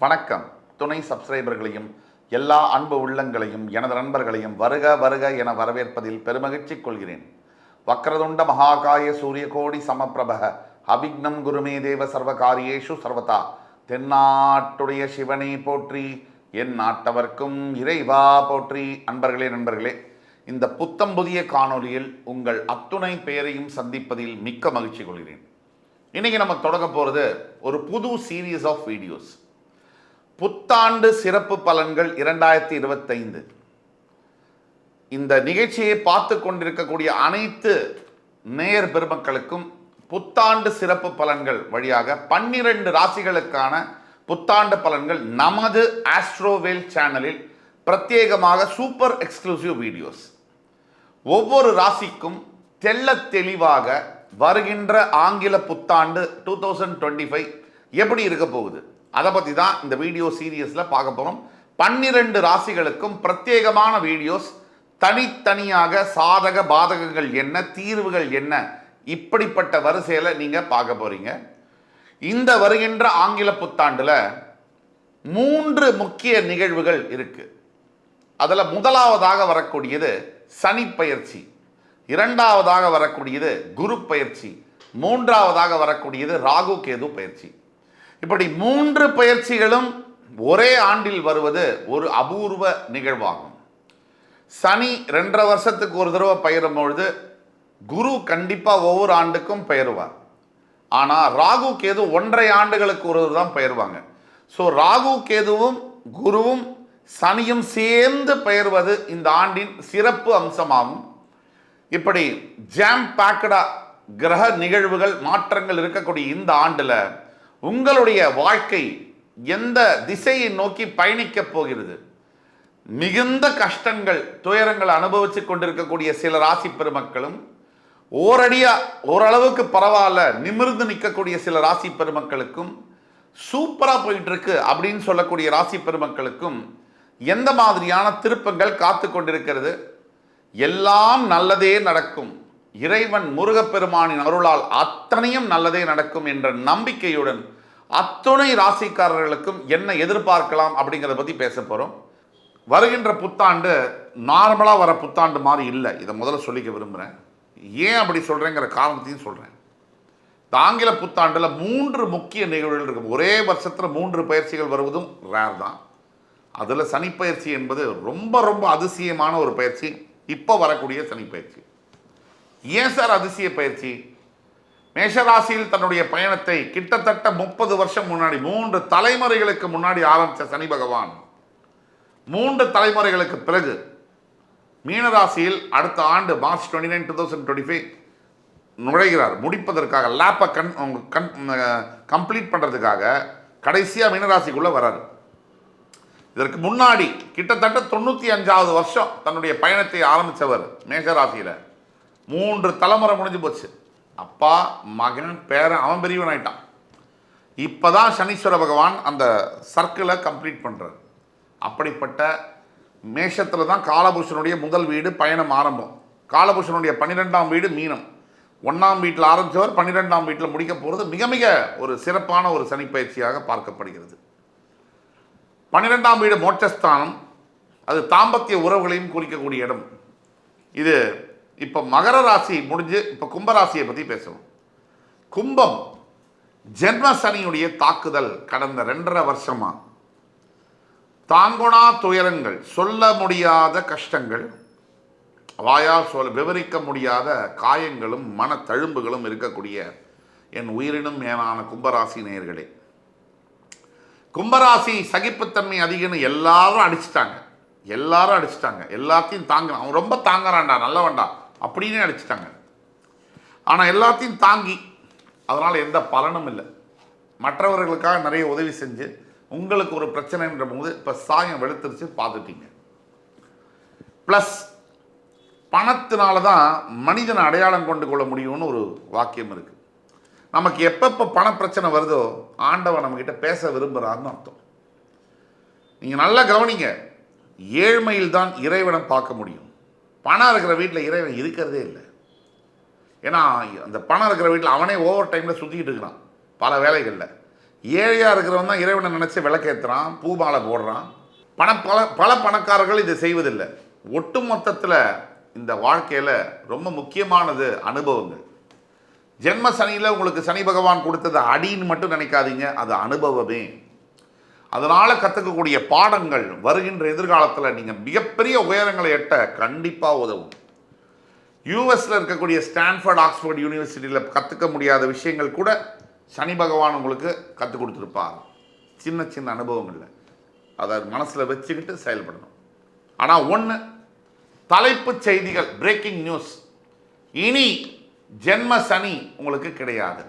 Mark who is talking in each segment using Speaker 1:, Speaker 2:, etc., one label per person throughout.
Speaker 1: வணக்கம். துணை சப்ஸ்கிரைபர்களையும் எல்லா அன்பு உள்ளங்களையும் எனது நண்பர்களையும் வருக வருக என வரவேற்பதில் பெருமகிழ்ச்சி கொள்கிறேன். வக்ரதுண்ட மகாகாய சூரியகோடி சமப்பிரபக அபிக்னம் குருமே தேவ சர்வகாரியேஷு சர்வதா தென்னாட்டுடைய சிவனை போற்றி என் நாட்டவர்க்கும் இறைவா போற்றி. அன்பர்களே நண்பர்களே இந்த புத்தம் புதிய காணொளியில் உங்கள் அத்துணை பெயரையும் சந்திப்பதில் மிக்க மகிழ்ச்சி கொள்கிறேன். இன்றைக்கி நம்ம தொடங்க போகிறது ஒரு புது சீரீஸ் ஆஃப் வீடியோஸ் புத்தாண்டு சிறப்பு பலன்கள் இரண்டாயிரத்தி இருபத்தைந்து. இந்த நிகழ்ச்சியை பார்த்து கொண்டிருக்கக்கூடிய அனைத்து நேயர் பெருமக்களுக்கும் புத்தாண்டு சிறப்பு பலன்கள் வழியாக பன்னிரண்டு ராசிகளுக்கான புத்தாண்டு பலன்கள் நமது ஆஸ்ட்ரோவேல் சேனலில் பிரத்யேகமாக சூப்பர் எக்ஸ்க்ளூசிவ் வீடியோஸ் ஒவ்வொரு ராசிக்கும் தெல்ல தெளிவாக வருகின்ற ஆங்கில புத்தாண்டு டூ தௌசண்ட் டுவெண்ட்டி ஃபைவ் எப்படி இருக்க போகுது? அதை பற்றி தான் இந்த வீடியோ சீரியஸில் பார்க்க போகிறோம் பன்னிரண்டு ராசிகளுக்கும் பிரத்யேகமான வீடியோஸ். தனித்தனியாக சாதக பாதகங்கள் என்ன தீர்வுகள் என்ன இப்படிப்பட்ட வரிசையில் நீங்கள் பார்க்க போகிறீங்க இந்த வருகின்ற ஆங்கில புத்தாண்டில் மூன்று முக்கிய நிகழ்வுகள் இருக்குது அதில் முதலாவதாக வரக்கூடியது சனி பயிற்சி. இரண்டாவதாக வரக்கூடியது குரு பயிற்சி. மூன்றாவதாக வரக்கூடியது ராகு கேது பயிற்சி. இப்படி மூன்று பயிற்சிகளும் ஒரே ஆண்டில் வருவது ஒரு அபூர்வ நிகழ்வாகும். சனி ரெண்டரை வருஷத்துக்கு ஒரு தடவை பயிரும் பொழுது குரு கண்டிப்பாக ஒவ்வொரு ஆண்டுக்கும் பெயருவார் ஆனால் ராகு கேது ஒன்றரை ஆண்டுகளுக்கு ஒரு தான் பெயர்வாங்க ஸோ ராகு கேதுவும் குருவும் சனியும் சேர்ந்து பெயர்வது இந்த ஆண்டின் சிறப்பு அம்சமாகும். இப்படி ஜாம் பேக்கடா கிரக நிகழ்வுகள் மாற்றங்கள் இருக்கக்கூடிய இந்த ஆண்டில் உங்களுடைய வாழ்க்கை எந்த திசையை நோக்கி பயணிக்கப் போகிறது? மிகுந்த கஷ்டங்கள் துயரங்கள் அனுபவித்து கொண்டிருக்கக்கூடிய சில ராசி பெருமக்களும் ஓரடியாக ஓரளவுக்கு பரவாயில்ல நிமிர்ந்து நிற்கக்கூடிய சில ராசி பெருமக்களுக்கும் சூப்பராக போயிட்டு இருக்கு அப்படின்னு சொல்லக்கூடிய ராசி பெருமக்களுக்கும் எந்த மாதிரியான திருப்பங்கள் காத்து கொண்டிருக்கிறது? எல்லாம் நல்லதே நடக்கும். இறைவன் முருகப்பெருமானின் அருளால் அத்தனையும் நல்லதே நடக்கும் என்ற நம்பிக்கையுடன் அத்துணை ராசிக்காரர்களுக்கும் என்ன எதிர்பார்க்கலாம் அப்படிங்கிறத பற்றி பேச போகிறோம் வருகின்ற புத்தாண்டு நார்மலாக வர புத்தாண்டு மாதிரி இல்லை. இதை முதல்ல சொல்லிக்க விரும்புகிறேன் ஏன் அப்படி சொல்கிறேங்கிற காரணத்தையும் சொல்கிறேன் ஆங்கில புத்தாண்டில் மூன்று முக்கிய நிகழ்வுகள் இருக்கும். ஒரே வருஷத்தில் மூன்று பயிற்சிகள் வருவதும் ரேர் தான். அதில் சனிப்பயிற்சி என்பது ரொம்ப ரொம்ப அதிசயமான ஒரு பயிற்சி. இப்போ வரக்கூடிய சனிப்பயிற்சி. ஏன் சார் அதிசய பயிற்சி? மேஷராசியில் தன்னுடைய பயணத்தை கிட்டத்தட்ட முப்பது வருஷம் முன்னாடி மூன்று தலைமுறைகளுக்கு முன்னாடி ஆரம்பித்த சனி பகவான். மூன்று தலைமுறைகளுக்கு பிறகு மீனராசியில் அடுத்த ஆண்டு March twenty nine two thousand twenty five நுழைகிறார் முடிப்பதற்காக லேப்பை கண் கண் கம்ப்ளீட் பண்ணுறதுக்காக கடைசியாக மீனராசிக்குள்ளே வராரு இதற்கு முன்னாடி கிட்டத்தட்ட தொண்ணூற்றி அஞ்சாவது வருஷம் தன்னுடைய பயணத்தை ஆரம்பித்தவர் மேஷராசியில். மூன்று தலைமுறை முடிஞ்சு போச்சு. அப்பா மகன் பேரன் அவன் பெரியவன் ஆயிட்டான். இப்போ தான் சனீஸ்வர பகவான் அந்த சர்க்கிளை கம்ப்ளீட் பண்ணுறார் அப்படிப்பட்ட மேஷத்தில் தான் காலபுருஷனுடைய முதல் வீடு பயணம் ஆரம்பம். காலபுருஷனுடைய பன்னிரெண்டாம் வீடு மீனம். ஒன்றாம் வீட்டில் ஆரம்பித்தவர் பன்னிரெண்டாம் வீட்டில் முடிக்க போகிறது மிக மிக ஒரு சிறப்பான ஒரு சனிப்பயிற்சியாக பார்க்கப்படுகிறது. பன்னிரெண்டாம் வீடு மோட்சஸ்தானம். அது தாம்பத்திய உறவுகளையும் குறிக்கக்கூடிய இடம். இது இப்போ மகர ராசி முடிஞ்சு இப்போ கும்பராசியை பற்றி பேசுவோம். கும்பம் ஜென்ம சனியுடைய தாக்குதல் கடந்த ரெண்டரை வருஷமா. தாங்குணா துயரங்கள் சொல்ல முடியாத கஷ்டங்கள் வாயால் சொல் விவரிக்க முடியாத காயங்களும் மன தழும்புகளும் இருக்கக்கூடிய என் உயிரினும் மேலான கும்பராசி நேயர்களே. கும்பராசி சகிப்புத்தன்மை அதிகம்னு எல்லாரும் அடிச்சிட்டாங்க. எல்லாரும் அடிச்சிட்டாங்க. எல்லாத்தையும் தாங்குறான். அவன் ரொம்ப தாங்குறான்டா நல்லவன்டா. அப்படின்னு நினச்சிட்டாங்க. ஆனால் எல்லாத்தையும் தாங்கி அதனால் எந்த பலனும் இல்லை. மற்றவர்களுக்காக நிறைய உதவி செஞ்சு உங்களுக்கு ஒரு பிரச்சனைன்ற போது இப்போ சாயம் வெளுத்துருச்சு பார்த்துட்டீங்க ப்ளஸ் பணத்தினால தான் மனிதனை அடையாளம் கொண்டு கொள்ள முடியும்னு ஒரு வாக்கியம் இருக்குது நமக்கு எப்பப்போ பண பிரச்சனை வருதோ ஆண்டவன் நம்மக்கிட்ட பேச விரும்புகிறான்னு அர்த்தம். நீங்கள் நல்லா கவனிங்க. ஏழ்மையில் தான் இறைவனை பார்க்க முடியும். பணம் இருக்கிற வீட்டில் இறைவன் இருக்கிறதே இல்லை. ஏன்னா அந்த பணம் இருக்கிற வீட்டில் அவனே ஓவர் டைமில் சுற்றிக்கிட்டு இருக்கிறான் பல வேலைகளில். ஏழையாக இருக்கிறவன் தான் இறைவனை நினச்சி விளக்கேற்றுறான் பூ மாலை போடுறான். பண பல பல பணக்காரர்கள் இதை செய்வதில்லை. ஒட்டு மொத்தத்தில் இந்த வாழ்க்கையில் ரொம்ப முக்கியமானது அனுபவங்கள். ஜென்ம சனியில் உங்களுக்கு சனி பகவான் கொடுத்தது அடின்னு மட்டும் நினைக்காதீங்க அது அனுபவமே. அதனால் கற்றுக்கக்கூடிய பாடங்கள் வருகின்ற எதிர்காலத்தில் நீங்கள் மிகப்பெரிய உயரங்களை எட்ட கண்டிப்பாக உதவும். யூஎஸில் இருக்கக்கூடிய ஸ்டான்ஃபர்ட் ஆக்ஸ்ஃபோர்ட் யூனிவர்சிட்டியில் கற்றுக்க முடியாத விஷயங்கள் கூட சனி பகவான் உங்களுக்கு கற்றுக் கொடுத்துருப்பார். சின்ன சின்ன அனுபவங்களில் அதை மனசில் வச்சுக்கிட்டு செயல்படணும். ஆனால் ஒன்று தலைப்புச் செய்திகள் பிரேக்கிங் நியூஸ் இனி ஜென்ம சனி உங்களுக்கு கிடையாது.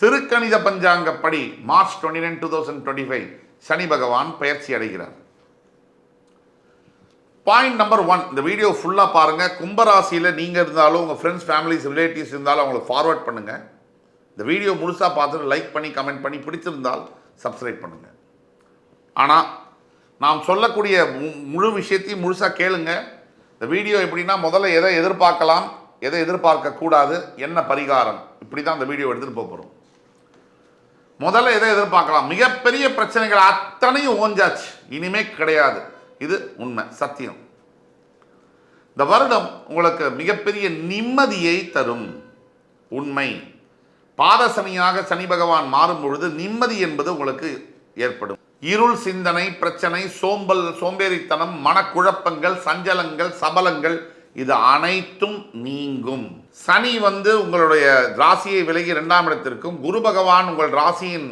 Speaker 1: திருக்கணித பஞ்சாங்கப்படி March twenty nine two thousand twenty five Shani பகவான் பயிற்சி அடைகிறார். பாயிண்ட் நம்பர் ஒன் இந்த வீடியோ ஃபுல்லாக பாருங்கள் கும்பராசியில் நீங்கள் இருந்தாலும் உங்கள் ஃப்ரெண்ட்ஸ் ஃபேமிலிஸ் ரிலேட்டிவ்ஸ் இருந்தாலும் அவங்களுக்கு ஃபார்வர்ட் பண்ணுங்கள் இந்த வீடியோ முழுசாக பார்த்துட்டு லைக் பண்ணி கமெண்ட் பண்ணி பிடிச்சிருந்தால் சப்ஸ்கிரைப் பண்ணுங்கள் ஆனால் நாம் சொல்லக்கூடிய மு- முழு விஷயத்தையும் முழுசாக கேளுங்க. இந்த வீடியோ எப்படின்னா முதல்ல எதை எதிர்பார்க்கலாம் எதை எதிர்பார்க்கக்கூடாது என்ன பரிகாரம்? இப்படி தான் இந்த வீடியோ எடுத்துகிட்டு போக போகிறோம் முதல்ல எதை எதிர்பார்க்கலாம்? மிகப்பெரிய பிரச்சனைகள் அத்தனையும் ஓஞ்சாச்சு. இனிமே கிடையாது. இது உண்மை சத்தியம். இந்த வருடம் உங்களுக்கு மிகப்பெரிய நிம்மதியை தரும். உண்மை. பாதசனியாக சனி பகவான் மாறும் பொழுது நிம்மதி என்பது உங்களுக்கு ஏற்படும். இருள் சிந்தனை பிரச்சனை சோம்பல் சோம்பேறித்தனம் மனக்குழப்பங்கள் சஞ்சலங்கள் சபலங்கள் இது அனைத்தும் நீங்கும். சனி வந்து உங்களுடைய ராசியை விலகி இரண்டாம் இடத்திற்கும் குரு பகவான் உங்கள் ராசியின்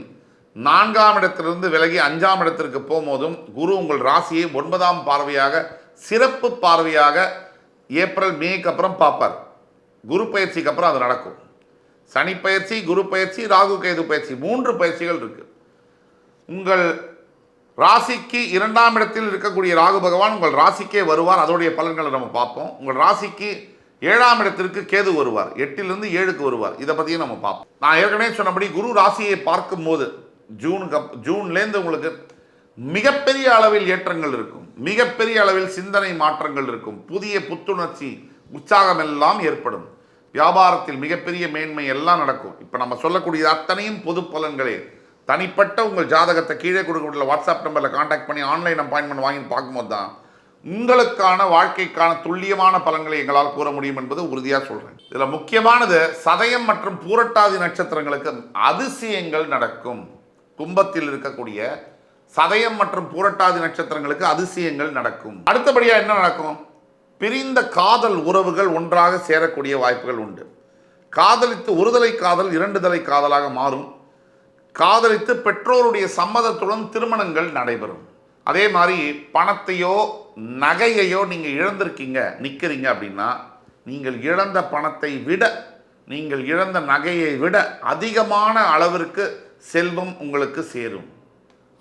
Speaker 1: நான்காம் இடத்திலிருந்து விலகி அஞ்சாம் இடத்திற்கு போகும்போதும் குரு உங்கள் ராசியை ஒன்பதாம் பார்வையாக சிறப்பு பார்வையாக ஏப்ரல் மேக்கு அப்புறம் பார்ப்பார். குரு பயிற்சிக்கு அப்புறம் அது நடக்கும். சனி பயிற்சி குரு பயிற்சி ராகு கேது பயிற்சி மூன்று பயிற்சிகள் இருக்கு. உங்கள் ராசிக்கு இரண்டாம் இடத்தில் இருக்கக்கூடிய ராகு பகவான் உங்கள் ராசிக்கே வருவார். அதோடைய பலன்களை நம்ம பார்ப்போம். உங்கள் ராசிக்கு ஏழாம் இடத்திற்கு கேது வருவார். எட்டிலிருந்து ஏழுக்கு வருவார். இதை பற்றியும் நம்ம பார்ப்போம். நான் ஏற்கனவே சொன்னபடி குரு ராசியை பார்க்கும்போது ஜூனுக்கு அப் ஜூன்லேருந்து உங்களுக்கு மிகப்பெரிய அளவில் ஏற்றங்கள் இருக்கும். மிகப்பெரிய அளவில் சிந்தனை மாற்றங்கள் இருக்கும். புதிய புத்துணர்ச்சி உற்சாகம் எல்லாம் ஏற்படும். வியாபாரத்தில் மிகப்பெரிய மேன்மை எல்லாம் நடக்கும். இப்போ நம்ம சொல்லக்கூடிய அத்தனையும் பொது பலன்களே. தனிப்பட்ட உங்கள் ஜாதகத்தை கீழே கொடுக்கக்கூடிய வாட்ஸ்அப் நம்பரில் காண்டாக்ட் பண்ணி ஆன்லைன் அப்பாயின்மெண்ட் வாங்கி பார்க்கும்போது தான் உங்களுக்கான வாழ்க்கைக்கான துல்லியமான பலன்களை எங்களால் கூற முடியும் என்பது உறுதியாக சொல்கிறேன் இதில் முக்கியமானது சதயம் மற்றும் பூரட்டாதி நட்சத்திரங்களுக்கு அதிசயங்கள் நடக்கும். கும்பத்தில் இருக்கக்கூடிய சதயம் மற்றும் பூரட்டாதி நட்சத்திரங்களுக்கு அதிசயங்கள் நடக்கும். அடுத்தபடியாக என்ன நடக்கும்? பிரிந்த காதல் உறவுகள் ஒன்றாக சேரக்கூடிய வாய்ப்புகள் உண்டு. காதலித்து ஒருதலை காதல் இரண்டு தலை காதலாக மாறும். காதலித்து பெற்றோருடைய சம்மதத்துடன் திருமணங்கள் நடைபெறும். அதே மாதிரி பணத்தையோ நகையையோ நீங்கள் இழந்திருக்கீங்க நிற்கிறீங்க அப்படின்னா நீங்கள் இழந்த பணத்தை விட நீங்கள் இழந்த நகையை விட அதிகமான அளவிற்கு செல்வம் உங்களுக்கு சேரும்.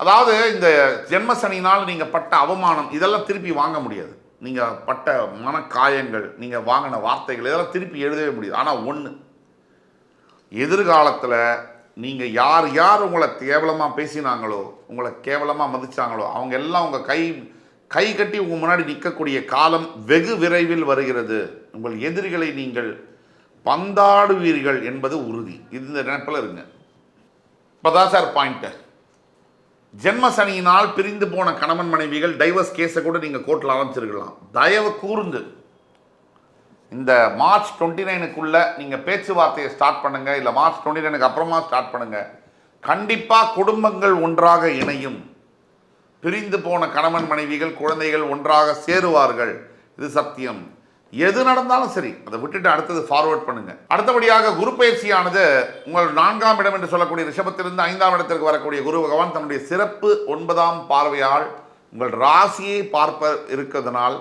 Speaker 1: அதாவது இந்த ஜென்ம சனினால் நீங்கள் பட்ட அவமானம் இதெல்லாம் திருப்பி வாங்க முடியாது. நீங்கள் பட்ட மனக்காயங்கள் நீங்கள் வாங்கின வார்த்தைகள் இதெல்லாம் திருப்பி எழுதவே முடியாது. ஆனால் ஒன்று எதிர்காலத்தில் நீங்கள் யார் யார் உங்களை கேவலமாக பேசினாங்களோ உங்களை கேவலமாக மதித்தாங்களோ அவங்க எல்லாம் உங்கள் கை கை கட்டி உங்கள் முன்னாடி நிற்கக்கூடிய காலம் வெகு விரைவில் வருகிறது. உங்கள் எதிரிகளை நீங்கள் பந்தாடுவீர்கள் என்பது உறுதி. இது இந்த நினைப்பில் இருங்க. இப்போதான் சார் பாயிண்ட்டு ஜென்ம சனியினால் பிரிந்து போன கணவன் மனைவிகள் டைவர்ஸ் கேஸை கூட நீங்கள் கோர்ட்டில் ஆரம்பிச்சிருக்கலாம். தயவு கூர்ந்து. இந்த மார்ச் டுவெண்ட்டி நைனுக்குள்ளே நீங்கள் பேச்சுவார்த்தையை ஸ்டார்ட் பண்ணுங்கள் இல்லை மார்ச் டுவெண்ட்டி நைனுக்கு அப்புறமா ஸ்டார்ட் பண்ணுங்கள் கண்டிப்பாக குடும்பங்கள் ஒன்றாக இணையும். பிரிந்து போன கணவன் மனைவிகள் குழந்தைகள் ஒன்றாக சேருவார்கள். இது சத்தியம். எது நடந்தாலும் சரி அதை விட்டுட்டு அடுத்தது ஃபார்வர்ட் பண்ணுங்க. அடுத்தபடியாக குரு பயிற்சியானது உங்கள் நான்காம் இடம் என்று சொல்லக்கூடிய ரிஷபத்திலிருந்து ஐந்தாம் இடத்திற்கு வரக்கூடிய குரு பகவான் தன்னுடைய சிறப்பு ஒன்பதாம் பார்வையால் உங்கள் ராசியை பார்ப்ப இருக்கிறதுனால்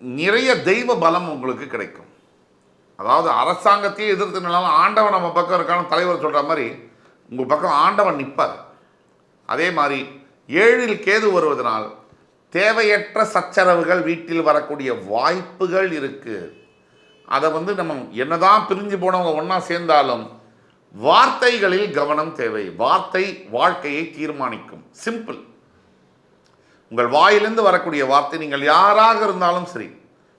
Speaker 1: நிறைய தெய்வ பலம் உங்களுக்கு கிடைக்கும். அதாவது அரசாங்கத்தையே எதிர்த்து நின்னாலும் ஆண்டவன் நம்ம பக்கம் இருக்கான தலைவர் சொல்கிற மாதிரி உங்கள் பக்கம் ஆண்டவன் நிற்பார் அதே மாதிரி ஏழில் கேது வருவதனால் தேவையற்ற சச்சரவுகள் வீட்டில் வரக்கூடிய வாய்ப்புகள் இருக்குது அதை வந்து நம்ம என்னதான் பிரிஞ்சு போனவங்க ஒன்றா சேர்ந்தாலும் வார்த்தைகளில் கவனம் தேவை. வார்த்தை வாழ்க்கையை தீர்மானிக்கும். சிம்பிள். உங்கள் வாயிலிருந்து வரக்கூடிய வார்த்தை நீங்கள் யாராக இருந்தாலும் சரி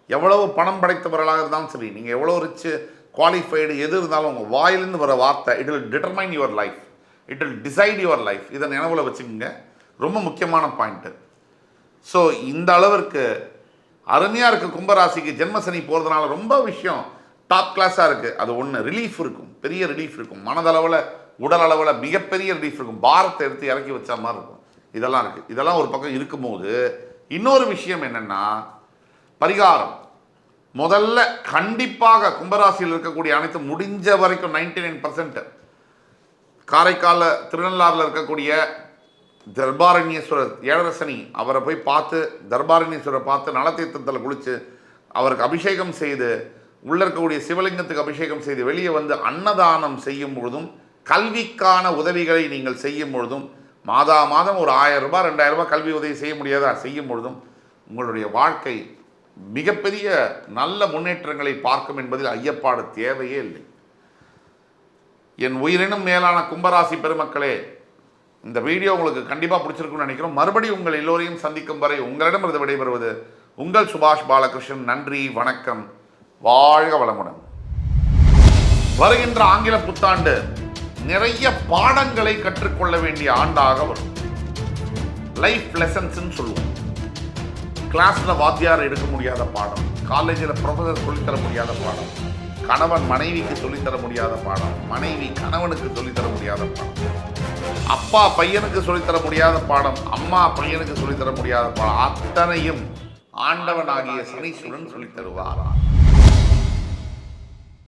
Speaker 1: எவ்வளவு பணம் படைத்தவர்களாக இருந்தாலும் சரி நீங்கள் எவ்வளோ ரிச்சு குவாலிஃபைடு எது இருந்தாலும் உங்கள் வாயிலிருந்து வர வார்த்தை it will determine your life it will decide your life இதை நினைவில் வச்சுக்கோங்க. ரொம்ப முக்கியமான பாயிண்ட்டு ஸோ இந்த அளவிற்கு அருமையாக இருக்குது கும்பராசிக்கு. ஜென்மசனி போகிறதுனால ரொம்ப விஷயம் டாப் கிளாஸாக இருக்குது அது ஒன்று ரிலீஃப் இருக்கும். பெரிய ரிலீஃப் இருக்கும். மனதளவில் உடல் அளவில் மிகப்பெரிய ரிலீஃப் இருக்கும். பாரத்தை எடுத்து இறக்கி வச்ச மாதிரி இருக்கும். இதெல்லாம் இருக்குது இதெல்லாம் ஒரு பக்கம் இருக்கும்போது இன்னொரு விஷயம் என்னென்னா பரிகாரம். முதல்ல கண்டிப்பாக கும்பராசியில் இருக்கக்கூடிய அனைத்து முடிஞ்ச வரைக்கும் நைன்டி நைன் பர்சன்ட் காரைக்கால திருநள்ளாறில் இருக்கக்கூடிய தர்பாரண்யேஸ்வரர் ஏழரசனி அவரை போய் பார்த்து தர்பாரண்யேஸ்வரரை பார்த்து நலத்தீர்த்தத்தில் குளித்து அவருக்கு அபிஷேகம் செய்து உள்ளே இருக்கக்கூடிய சிவலிங்கத்துக்கு அபிஷேகம் செய்து வெளியே வந்து அன்னதானம் செய்யும் பொழுதும் கல்விக்கான உதவிகளை நீங்கள் செய்யும் பொழுதும் மாதா மாதம் ஒரு ஆயிரம் ரூபாய் ரெண்டாயிரம் ரூபாய் கல்வி உதவி செய்ய முடியாதா? செய்யும் பொழுதும் உங்களுடைய வாழ்க்கை மிகப்பெரிய நல்ல முன்னேற்றங்களை பார்க்கும் என்பதில் ஐயப்பாடு தேவையே இல்லை. என் உயிரினும் மேலான கும்பராசி பெருமக்களே இந்த வீடியோ உங்களுக்கு கண்டிப்பாக பிடிச்சிருக்கும்னு நினைக்கிறோம். மறுபடியும் உங்கள் எல்லோரையும் சந்திக்கும் வரை உங்களிடமிருந்து விடைபெறுவது உங்கள் சுபாஷ் பாலகிருஷ்ணன். நன்றி வணக்கம். வாழ்க வளமுடன். வருகின்ற ஆங்கில புத்தாண்டு நிறைய பாடங்களை கற்றுக்கொள்ள வேண்டிய ஆண்டாக வரும். லைஃப் லெசன்ஸ்ன்னு சொல்லுவோம். கிளாஸில் வாத்தியார் எடுக்க முடியாத பாடம். காலேஜில் ப்ரொஃபஸர் சொல்லித்தர முடியாத பாடம். கணவன் மனைவிக்கு சொல்லித்தர முடியாத பாடம். மனைவி கணவனுக்கு சொல்லித்தர முடியாத பாடம். அப்பா பையனுக்கு சொல்லித்தர முடியாத பாடம். அம்மா பையனுக்கு சொல்லித்தர முடியாத பாடம். அத்தனையும் ஆண்டவனாகிய சனீஸ்வரன் சொல்லித்தருவாரான்